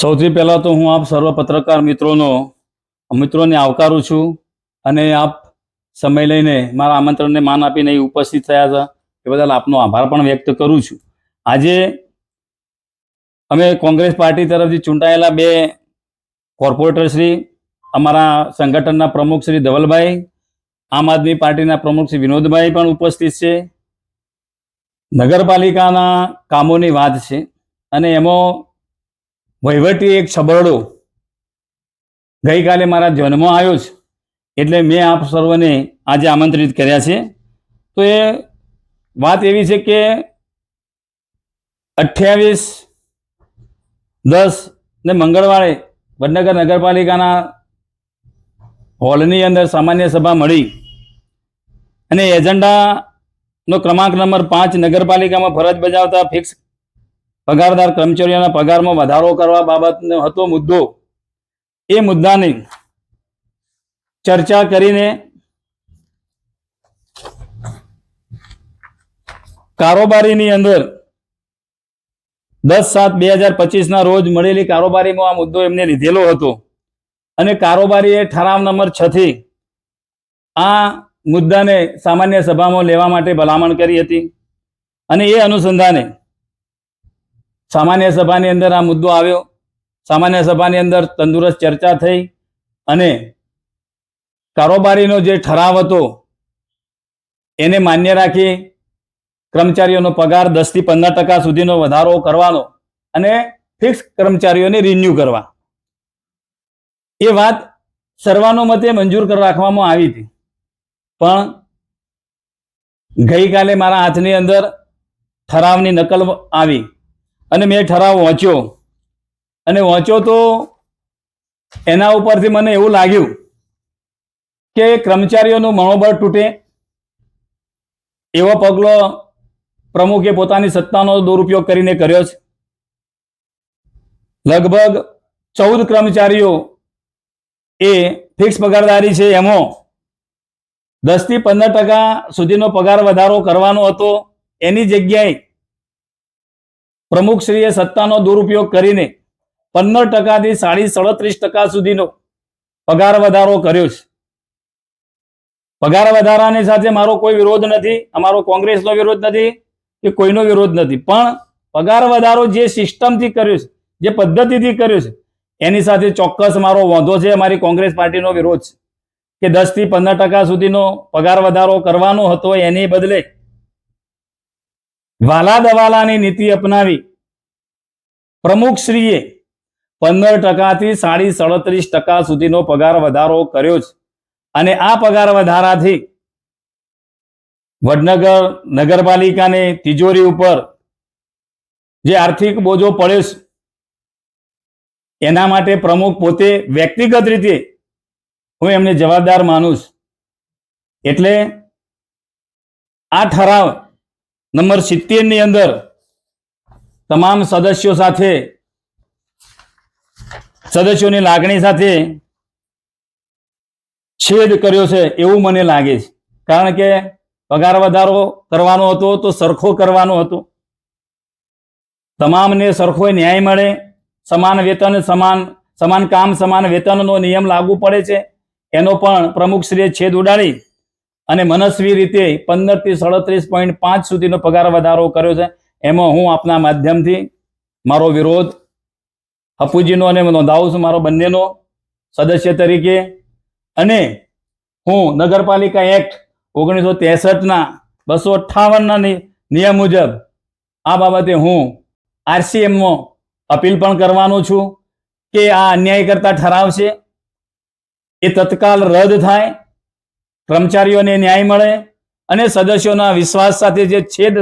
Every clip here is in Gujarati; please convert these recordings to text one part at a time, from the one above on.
સૌથી પહેલાં તો હું આપ સર્વ પત્રકાર મિત્રોનો, મિત્રોને આવકારું છું અને આપ સમય લઈને મારા આમંત્રણને માન આપીને ઉપસ્થિત થયા હતા એ બદલ આપનો આભાર પણ વ્યક્ત કરું છું. આજે અમે કોંગ્રેસ પાર્ટી તરફથી ચૂંટાયેલા બે કોર્પોરેટર શ્રી, અમારા સંગઠનના પ્રમુખ શ્રી ધવલભાઈ, આમ આદમી પાર્ટીના પ્રમુખ શ્રી વિનોદભાઈ પણ ઉપસ્થિત છે. નગરપાલિકાના કામોની વાત છે અને એમાં વહીવટી એક છબરડો ગઈકાલે મારા ધ્યાનમાં આવ્યો છે, એટલે મેં આપ સર્વને આજે આમંત્રિત કર્યા છે. તો એ વાત એવી છે કે અઠ્યાવીસ, દસ ને મંગળવારે વડનગર નગરપાલિકાના હોલની અંદર સામાન્ય સભા મળી અને એજન્ડાનો ક્રમાંક નંબર પાંચ નગરપાલિકામાં ફરજ બજાવતા ફિક્સ પગારદાર કર્મચારીઓના પગારમાં વધારો કરવા બાબતનો હતો મુદ્દો. એ મુદ્દાની ચર્ચા કરીને કારોબારીની અંદર દસ સાત બે હજાર પચીસના રોજ મળેલી કારોબારીમાં આ મુદ્દો એમને લીધેલો હતો. અને કારોબારીએ ઠરાવ નંબર છ થી આ મુદ્દાને સામાન્ય સભામાં લેવા માટે ભલામણ કરી હતી. અને એ અનુસંધાને સામાન્ય સભાની અંદર આ મુદ્દો આવ્યો. સામાન્ય સભાની અંદર તંદુરસ્ત ચર્ચા થઈ અને કારોબારીનો જે ઠરાવ હતો, એને માન્ય રાખી કર્મચારીઓનો પગાર દસથી પંદર ટકા સુધીનો વધારો કરવાનો અને ફિક્સ કર્મચારીઓને રિન્યુ કરવા. એ વાત સર્વાનુમતે મંજૂર કરી રાખવામાં આવી હતી. પણ ગઈકાલે મારા હાથની અંદર ઠરાવની નકલ આવી. અને મેં ઠરાવ વાંચ્યો. અને વાંચ્યો તો એના ઉપરથી મને એવું લાગ્યું કે કર્મચારીઓનું મનોબળ તૂટે. એવો પગલો પ્રમુખે પોતાની સત્તાનો દુરુપયોગ કરીને કર્યો છે. લગભગ ચૌદ કર્મચારીઓ એ ફિક્સ પગારદારી છે એમાં. દસથી પંદર ટકા સુધીનો પગાર વધારો કરવાનો હતો એની જગ્યાએ પ્રમુખશ્રીએ સત્તાનો દુરુપયોગ કરીને પંદર ટકાથી સાડી સડત્રીસ ટકા સુધીનો પગાર વધારો કર્યો છે. પગાર વધારાની સાથે મારો કોઈ વિરોધ નથી, અમારો કોંગ્રેસનો વિરોધ નથી કે કોઈનો વિરોધ નથી. પણ પગાર વધારો જે સિસ્ટમથી કર્યો છે, જે પદ્ધતિથી કર્યો છે, એની સાથે ચોક્કસ મારો વાંધો છે, અમારી કોંગ્રેસ પાર્ટીનો વિરોધ છે કે દસથી પંદર ટકા સુધીનો પગાર વધારો કરવાનો હતો એની બદલે વાલા દવાલાની નીતિ અપનાવી. પ્રમુખશ્રીએ પંદર ટકાથી સાડી સડત્રીસ ટકા સુધીનો પગાર વધારો કર્યો છે. અને આ પગાર વધારાથી વડનગર નગરપાલિકાને તિજોરી ઉપર જે આર્થિક બોજો પડ્યો છે, એના માટે પ્રમુખ પોતે વ્યક્તિગત રીતે હું એમને જવાબદાર માનું છું. એટલે આ ઠરાવ નંબર સિત્તેરની અંદર તમામ સદસ્યો સાથે, સદસ્યોની લાગણી સાથે છેદ કર્યો છે એવું મને લાગે છે. કારણ કે પગાર વધારો કરવાનો હતો તો સરખો કરવાનો હતો. તમામને સરખો ન્યાય મળે, સમાન વેતન, સમાન સમાન કામ, સમાન વેતનનો નિયમ લાગુ પડે છે. એનો પણ પ્રમુખશ્રીએ છેદ ઉડાડી. અને મનસ્વી રીતે પંદરથી સાડત્રીસ પોઈન્ટ પાંચ સુધીનો પગાર વધારો કર્યો છે. એમાં હું આપના માધ્યમથી મારો વિરોધ હપુજીનો અને નોંધાવું છું મારો બંનેનો સદસ્ય તરીકે. અને હું નગરપાલિકા એક્ટ ઓગણીસો ત્રેસઠના બસો અઠ્ઠાવનના નિયમ મુજબ આ બાબતે હું આરસીએમમાં અપીલ પણ કરવાનો છું કે આ અન્યાય કરતા ઠરાવ છે એ તત્કાલ રદ થાય. કર્મચારીઓને ન્યાય મળે અને સદસ્યોના વિશ્વાસ સાથે જે છેદ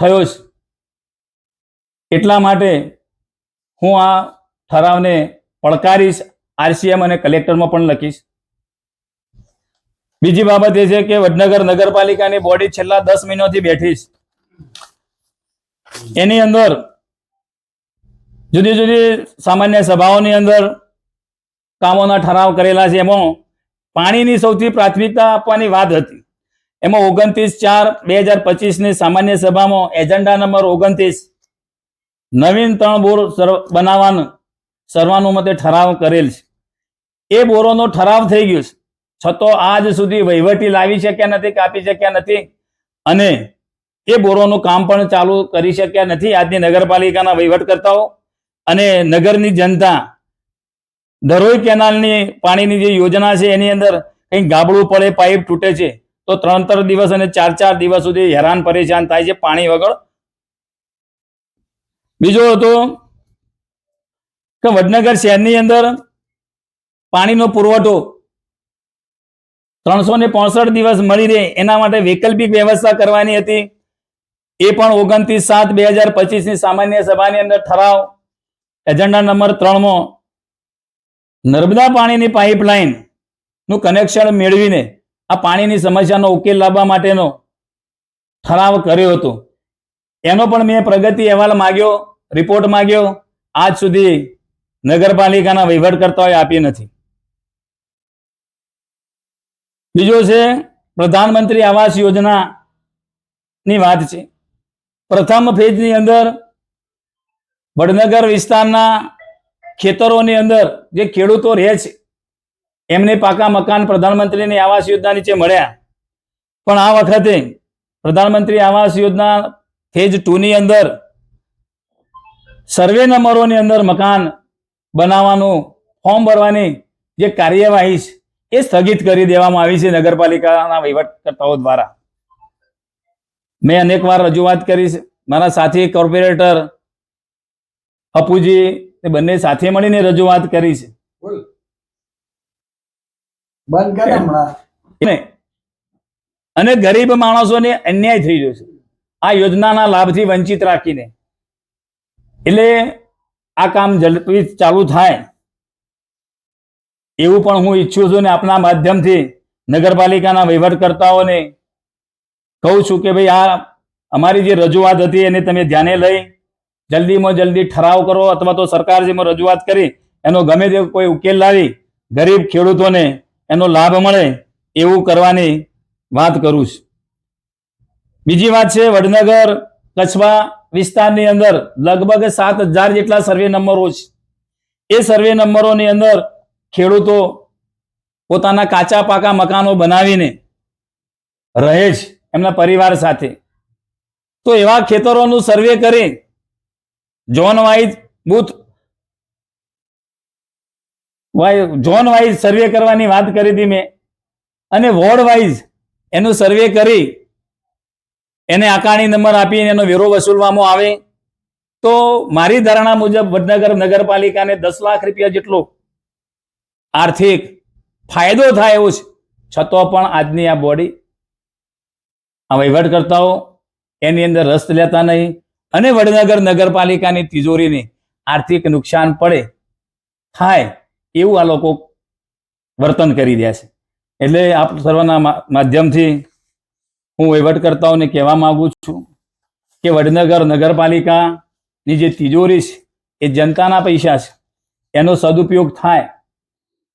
થયો છે, એટલા માટે હું આ ઠરાવને પડકારીશ, આરસીએમ અને કલેક્ટરમાં પણ લખીશ. બીજી બાબત એ છે કે વડનગર નગરપાલિકાની બોડી છેલ્લા દસ મહિનાથી બેઠી છે. એની અંદર જુદી જુદી સામાન્ય સભાઓની અંદર કામોના ઠરાવ કરેલા છે એમાં પાણીની સૌથી પ્રાથમિકતા આપવાની વાત હતી. એમાં ઓગણત્રીસ ચાર બે હજાર પચીસની સામાન્ય સભામાં એજન્ડા નંબર ઓગણત્રીસ, નવીન ત્રણ બોર બનાવવાનું, સર્વાનુમતે ઠરાવ કરેલ છે. એ બોરોનો ઠરાવ થઈ ગયો છે. છતાં આજ સુધી વહીવટી લાવી શક્યા નથી, કાપી શક્યા નથી અને એ બોરોનું કામ પણ ચાલુ કરી શક્યા નથી. આજની નગરપાલિકાના વહીવટકર્તાઓ અને નગરની જનતા દરોઈ કેનાલની પાણીની જે યોજના છે, એની અંદર કંઈક ગાબડું પડે, પાઇપ તૂટે છે, તો ત્રણ ત્રણ દિવસ અને ચાર ચાર દિવસ સુધી હેરાન, પરેશાન થાય છે પાણી વગર. બીજો હતો કે વડનગર શહેરની અંદર પાણીનો પુરવઠો ત્રણસો ને પોસઠ દિવસ મળી રહે, એના માટે વૈકલ્પિક વ્યવસ્થા કરવાની હતી. એ પણ ઓગણત્રીસ સાત બે હજાર પચીસની સામાન્ય સભાની અંદર ઠરાવ. એજન્ડા નંબર ત્રણમાં નર્મદા પાણીની પાઇપલાઇનનું કનેક્શન મેળવીને આ પાણીની સમસ્યાનો ઉકેલ લાવવા માટેનો ઠરાવ કર્યો હતો. એનો પણ મેં પ્રગતિ અહેવાલ માગ્યો રિપોર્ટ માગ્યો. આજ સુધી નગરપાલિકાના વહીવટકર્તાઓએ આપી નથી. બીજો છે, પ્રધાનમંત્રી આવાસ યોજના ની વાત છે. પ્રથમ ફેજની અંદર વડનગર વિસ્તારના ખેતરોની અંદર જે ખેડૂતો રહે છે, એમને પાકા મકાન પ્રધાનમંત્રીની આવાસ યોજના નીચે મળ્યા. પણ આ વખતે પ્રધાનમંત્રી આવાસ યોજના ફેજ ટુ ની અંદર સર્વે નંબરોની અંદર મકાન બનાવવાનું ફોર્મ ભરવાની જે કાર્યવાહી છે, એ સ્થગિત કરી દેવામાં આવી છે નગરપાલિકાના વહીવટકર્તાઓ દ્વારા. મેં અનેકવાર રજૂઆત કરી છે. મારા સાથી કોર્પોરેટર અપુજી એ બંને સાથે મળીને રજૂઆત કરી છે. અને ગરીબ માણસોને અન્યાય થઈ રહ્યો છે. આ યોજનાના લાભથી વંચિત રાખીને. એટલે આ કામ ઝડપી ચાલુ થાય. એવું પણ હું ઈચ્છું છું ને આપના માધ્યમથી નગરપાલિકાના વહીવટકર્તાઓને કહું છું કે ભાઈ આ અમારી જે રજૂઆત હતી એને તમે ધ્યાને લઈ જલ્દીમાં જલ્દી ઠરાવ કરો અથવા તો સરકાર જેમાં રજૂઆત કરી, એનો ગમે તે કોઈ ઉકેલ લાવી, ગરીબ ખેડૂતોને એનો લાભ મળે એવું કરવાની વાત કરું છું. બીજી વાત છે, વડનગર કચ્છવા વિસ્તારની અંદર લગભગ સાત હજાર જેટલા સર્વે નંબરો છે. એ સર્વે નંબરોની અંદર ખેડૂતો પોતાના કાચા પાકા મકાનો બનાવીને રહે છે એમના પરિવાર સાથે. તો એવા ખેતરોનું સર્વે કરી zone wise booth. Zone wise survey કરવાની વાત કરી હતી મેં. અને વોર્ડ વાઇઝ એનું સર્વે કરી. એને આકારણી નંબર આપીને એનો વેરો વસૂલવામાં આવે. તો મારી ધારણા મુજબ વડનગર નગરપાલિકાને દસ લાખ રૂપિયા જેટલો આર્થિક ફાયદો થાય એવો છે. છતાં પણ આજની આ બોડી આ વહીવટકર્તાઓ એની અંદર રસ લેતા નહીં. અને વડનગર નગરપાલિકાની તિજોરીને આર્થિક નુકસાન પડે, થાય એવું આ લોકો વર્તન કરી રહ્યા છે. એટલે આપ સર્વના માધ્યમથી હું વહીવટકર્તાઓને કહેવા માગું છું કે વડનગર નગરપાલિકાની જે તિજોરી છે, એ જનતાના પૈસા છે. એનો સદુપયોગ થાય.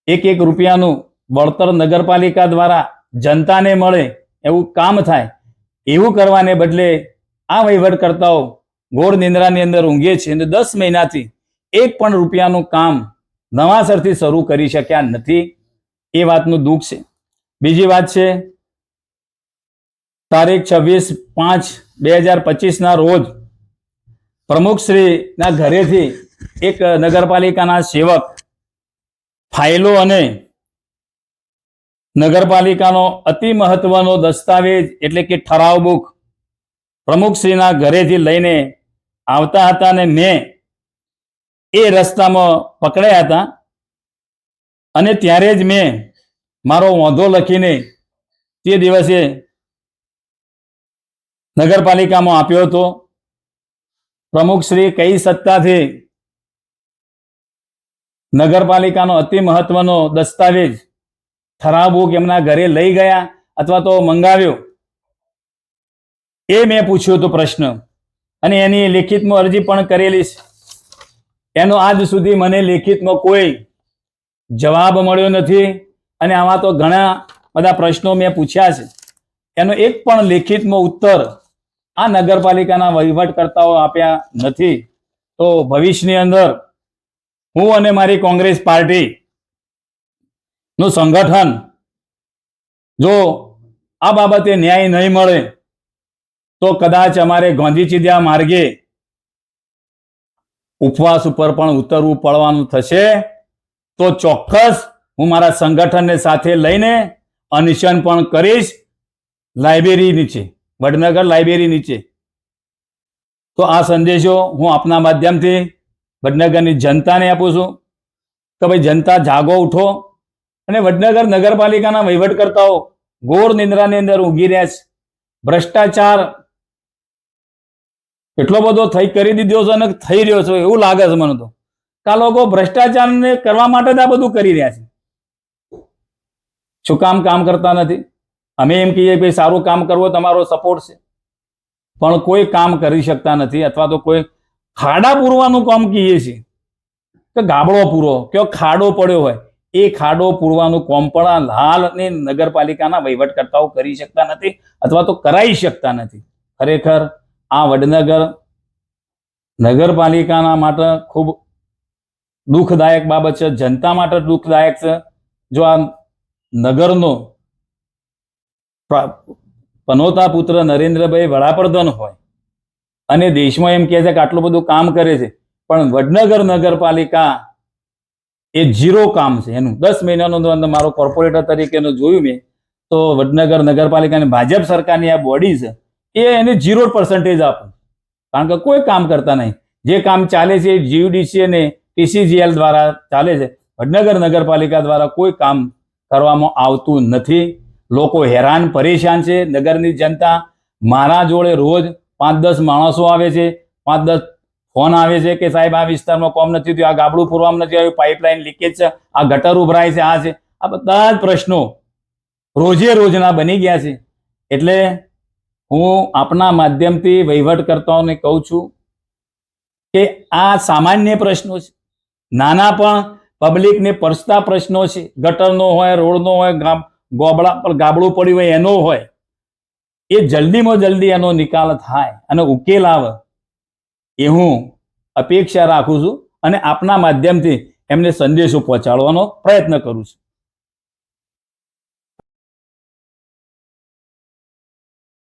એક એક રૂપિયાનું વળતર નગરપાલિકા દ્વારા જનતાને મળે એવું કામ થાય, એવું કરવાને બદલે આ વહીવટકર્તાઓ ઘોર નિંદ્રાની અંદર ઊંઘે છે અને દસ મહિનાથી એક પણ રૂપિયાનું કામ નવાસરથી શરૂ કરી શક્યા નથી. એ વાતનું દુઃખ છે. બીજી વાત છે, તારીખ છવ્વીસ પાંચ બે હજાર પચીસના રોજ પ્રમુખશ્રીના ઘરેથી એક નગરપાલિકાના સેવક ફાઇલો અને નગરપાલિકાનો અતિ મહત્વનો દસ્તાવેજ એટલે કે ઠરાવ બુક પ્રમુખશ્રીના ઘરેથી લઈને આવતા હતા અને મેં એ રસ્તામાં પકડ્યા હતા. અને ત્યારે જ મેં મારો વાંધો લખીને તે દિવસે નગરપાલિકામાં આપ્યો હતો. પ્રમુખશ્રી કઈ સત્તાથી નગરપાલિકાનો અતિ મહત્વનો દસ્તાવેજ ઠરાવ બુક એમના ઘરે લઈ ગયા અથવા તો મંગાવ્યો. એ મેં પૂછ્યો હતો પ્રશ્ન. અને એની લેખિતમાં અરજી પણ કરેલી છે. એનો આજ સુધી મને લેખિતમાં કોઈ જવાબ મળ્યો નથી અને આમાં તો ઘણા બધા પ્રશ્નો મેં પૂછ્યા છે. એનો એક પણ લેખિતમાં ઉત્તર આ નગરપાલિકાના વહીવટકર્તાઓ આપ્યા નથી. તો ભવિષ્યની અંદર હું અને મારી કોંગ્રેસ પાર્ટી નું સંગઠન જો આ બાબતે ન્યાય નહીં મળે તો કદાચ અમારે ગાંધી ચીધ્યા માર્ગે ઉપવાસ ઉપર પણ ઉતરવું પડવાનું થશે. તો ચોક્કસ હું મારા સંગઠનને સાથે લઈને અનશન પણ કરીશ લાઇબ્રેરી નીચે, વડનગર લાઇબ્રેરી નીચે. તો આ સંદેશો હું આપના માધ્યમથી વડનગરની જનતાને આપું છું કે ભાઈ જનતા જાગો, ઉઠો અને વડનગર નગરપાલિકાના વહીવટકર્તાઓ ઘોર નિંદ્રાની અંદર ઊંઘી રહ્યા છે. ભ્રષ્ટાચાર એટલો બધો થઈ કરી દીધો છે અને થઈ રહ્યો છે, એવું લાગે છે મને તો. આ લોકો ભ્રષ્ટાચારને કરવા માટે જ આ બધું કરી રહ્યા છે. શું કામ કામ કરતા નથી? અમે એમ કહીએ ભાઈ, સારું કામ કરવો તમારો સપોર્ટ છે. પણ કોઈ કામ કરી શકતા નથી અથવા તો કોઈ ખાડા પૂરવાનું કામ કહીએ છીએ. કે ગાબડો પૂરો કે ખાડો પડ્યો હોય, એ ખાડો પૂરવાનું કોમ પણ લાલ અને નગરપાલિકાના વહીવટકર્તાઓ કરી શકતા નથી અથવા તો કરાઈ શકતા નથી. ખરેખર આ વડનગર નગરપાલિકાના માટે ખૂબ દુઃખદાયક બાબત છે. જનતા માટે દુઃખદાયક છે. જો આ નગરનો પનોતા પુત્ર નરેન્દ્રભાઈ વડાપ્રધાન હોય અને દેશમાં એમ કહે છે કે આટલું બધું કામ કરે છે, પણ વડનગર નગરપાલિકા એ ઝીરો કામ છે એનું. દસ મહિનાનો અંદર મારો કોર્પોરેટર તરીકેનું જોયું મેં, તો વડનગર નગરપાલિકાની ભાજપ સરકારની આ બોડી છે. એ એને ઝીરો પર્સન્ટેજ આપું. કારણ કે કોઈ કામ કરતા નહીં. જે કામ ચાલે છે જીયુડીસી અને ટીસીજીએલ દ્વારા ચાલે છે વડનગર નગરપાલિકા દ્વારા કોઈ કામ કરવામાં આવતું નથી. લોકો હેરાન, પરેશાન છે. નગરની જનતા મારા જોડે રોજ પાંચ દસ માણસો આવે છે. પાંચ દસ ફોન આવે છે કે સાહેબ, આ વિસ્તારમાં કોમ નથી થયું, આ ગાબડું પૂરવામાં નથી આવ્યું, પાઇપલાઇન લીકેજ છે, આ ગટર ઉભરાય છે, આ છે. આ બધા જ પ્રશ્નો રોજે રોજના બની ગયા છે. એટલે હું આપના માધ્યમથી વહીવટકર્તાઓને કહું છું કે આ સામાન્ય પ્રશ્નો છે. નાના પણ પબ્લિકને પરસતા પ્રશ્નો છે. ગટરનો હોય રોડનો હોય ગોબડા પર ગાબડું પડ્યું હોય, એનો હોય. એ જલ્દીમાં જલ્દી એનો નિકાલ થાય અને ઉકેલ આવે એ હું અપેક્ષા રાખું છું અને આપના માધ્યમથી એમને સંદેશો પહોંચાડવાનો પ્રયત્ન કરું છું.